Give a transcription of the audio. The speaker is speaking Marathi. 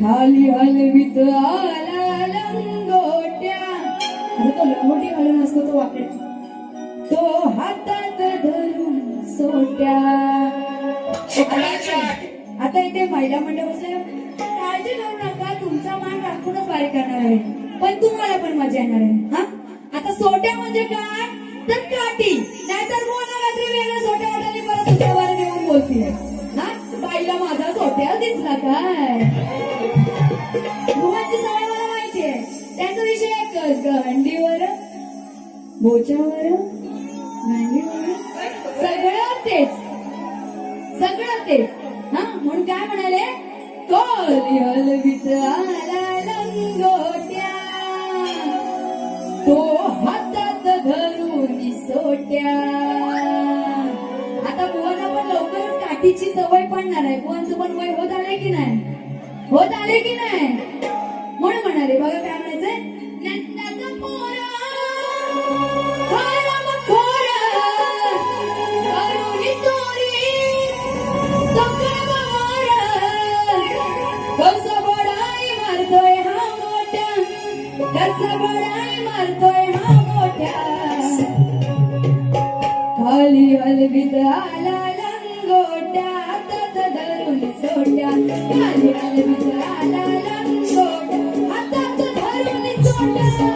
खाली हलवीत आला लंगोट्या. तो लंगोटी घालून असतो तो वाकडे तो हातात धरून सोट्या. आता इथे महिला मंडळ बसले काळजी करू नका तुमचा मान राखूनच बारीक करणार आहे. पण तुम्हाला पण मजा येणार आहे. हा? आता सोट्या म्हणजे काय? तर काठी. नाहीतर बोला रात्री वेगळं सोट्या वाटायला परत दुसऱ्या वारा येऊन मला हा बाईला माझा दिसला काय? गुहांची सवय मला माहितीये. त्याचा विषय एकच गंडीवर बोच्यावर गांडीवर सगळं तेच. सगळं तेच. हा म्हणून काय म्हणाले? कोली हलवीत आला लंगोट्या? तो हातात धरून सोट्या लवकरच सवय पडणार आहे. बुवांचं पण वय होत आलंय की नाही? होत आले की नाही? म्हणून म्हणाले बघा काय म्हणायचंय. नंदाचं पोरं, आला खोरं, गोट्या हातात धरून सोट्या घाल घाल मित्राला लंगोट हातात धरून सोट्या